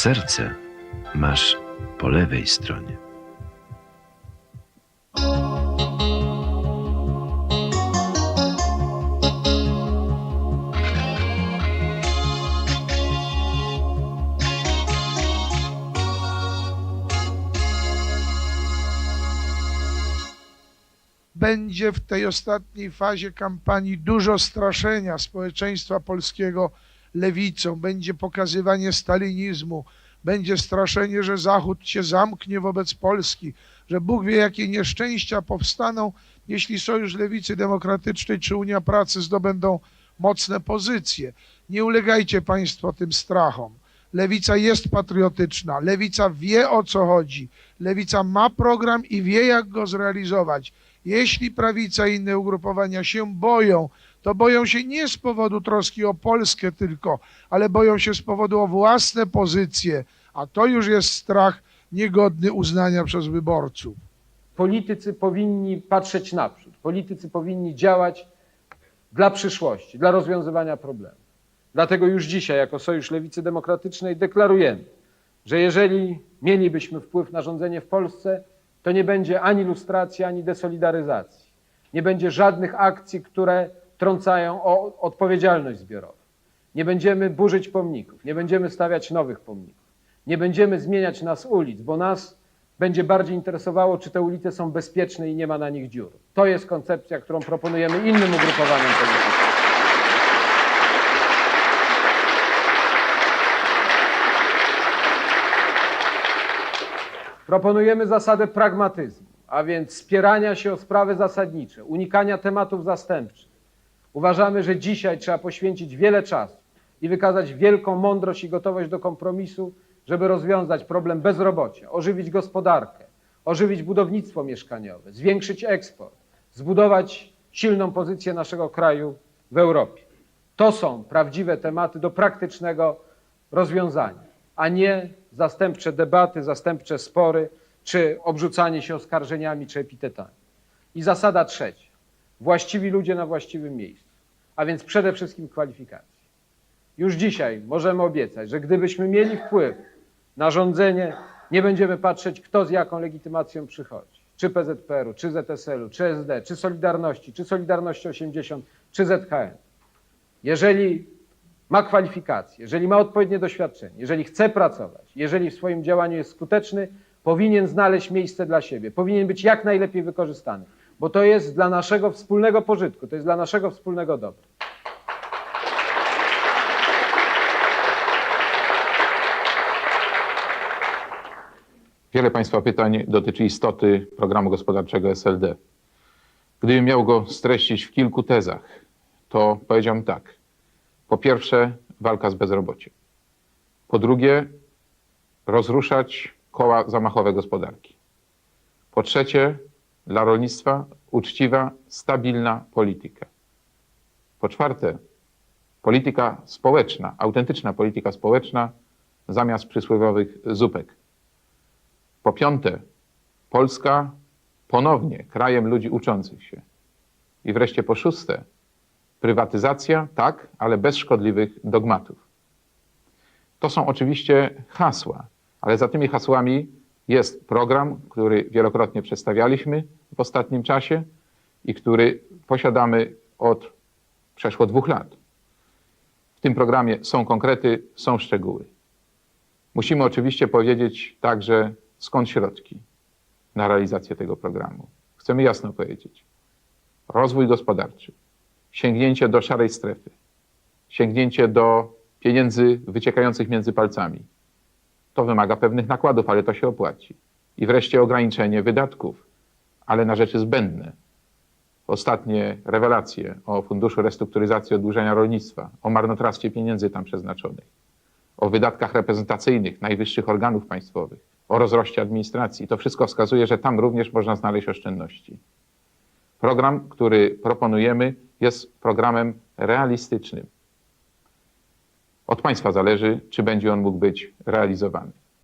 Serce masz po lewej stronie. będzie w tej ostatniej fazie kampanii dużo straszenia społeczeństwa polskiego lewicą, będzie pokazywanie stalinizmu, będzie straszenie, że Zachód się zamknie wobec Polski, że Bóg wie, jakie nieszczęścia powstaną, jeśli Sojusz Lewicy Demokratycznej czy Unia Pracy zdobędą mocne pozycje. Nie ulegajcie Państwo tym strachom. Lewica jest patriotyczna, lewica wie o co chodzi, lewica ma program i wie jak go zrealizować. Jeśli prawica i inne ugrupowania się boją, to boją się nie z powodu troski o Polskę tylko, ale boją się z powodu o własne pozycje, a to już jest strach niegodny uznania przez wyborców. Politycy powinni patrzeć naprzód. Politycy powinni działać dla przyszłości, dla rozwiązywania problemów. Dlatego już dzisiaj, jako Sojusz Lewicy Demokratycznej, deklarujemy, że jeżeli mielibyśmy wpływ na rządzenie w Polsce, to nie będzie ani lustracji, ani desolidaryzacji. Nie będzie żadnych akcji, które trącają o odpowiedzialność zbiorową. Nie będziemy burzyć pomników, nie będziemy stawiać nowych pomników, nie będziemy zmieniać nas ulic, bo nas będzie bardziej interesowało, czy te ulice są bezpieczne i nie ma na nich dziur. To jest koncepcja, którą proponujemy innym ugrupowaniom politycznym. Proponujemy zasadę pragmatyzmu, a więc spierania się o sprawy zasadnicze, unikania tematów zastępczych. Uważamy, że dzisiaj trzeba poświęcić wiele czasu i wykazać wielką mądrość i gotowość do kompromisu, żeby rozwiązać problem bezrobocia, ożywić gospodarkę, ożywić budownictwo mieszkaniowe, zwiększyć eksport, zbudować silną pozycję naszego kraju w Europie. To są prawdziwe tematy do praktycznego rozwiązania, a nie zastępcze debaty, zastępcze spory, czy obrzucanie się oskarżeniami czy epitetami. I zasada trzecia. Właściwi ludzie na właściwym miejscu, a więc przede wszystkim kwalifikacje. Już dzisiaj możemy obiecać, że gdybyśmy mieli wpływ na rządzenie, nie będziemy patrzeć, kto z jaką legitymacją przychodzi. Czy PZPR-u, czy ZSL-u, czy SD, czy Solidarności, czy Solidarności 80, czy ZHN. Jeżeli ma kwalifikacje, jeżeli ma odpowiednie doświadczenie, jeżeli chce pracować, jeżeli w swoim działaniu jest skuteczny, powinien znaleźć miejsce dla siebie, powinien być jak najlepiej wykorzystany, bo to jest dla naszego wspólnego pożytku, to jest dla naszego wspólnego dobra. Wiele Państwa pytań dotyczy istoty programu gospodarczego SLD. Gdybym miał go streścić w kilku tezach, to powiedziałbym tak. Po pierwsze, walka z bezrobociem. Po drugie, rozruszać koła zamachowe gospodarki. Po trzecie, dla rolnictwa uczciwa, stabilna polityka. Po czwarte, polityka społeczna, autentyczna polityka społeczna zamiast przysłowiowych zupek. Po piąte, Polska ponownie krajem ludzi uczących się. I wreszcie po szóste, prywatyzacja, tak, ale bez szkodliwych dogmatów. To są oczywiście hasła, ale za tymi hasłami jest program, który wielokrotnie przedstawialiśmy w ostatnim czasie i który posiadamy od przeszło dwóch lat. W tym programie są konkrety, są szczegóły. Musimy oczywiście powiedzieć także, skąd środki na realizację tego programu. Chcemy jasno powiedzieć: rozwój gospodarczy, sięgnięcie do szarej strefy, sięgnięcie do pieniędzy wyciekających między palcami. To wymaga pewnych nakładów, ale to się opłaci. I wreszcie ograniczenie wydatków, ale na rzeczy zbędne. Ostatnie rewelacje o Funduszu Restrukturyzacji Oddłużenia Rolnictwa, o marnotrawstwie pieniędzy tam przeznaczonych, o wydatkach reprezentacyjnych najwyższych organów państwowych, o rozroście administracji. To wszystko wskazuje, że tam również można znaleźć oszczędności. Program, który proponujemy, jest programem realistycznym. Od państwa zależy, czy będzie on mógł być realizowany.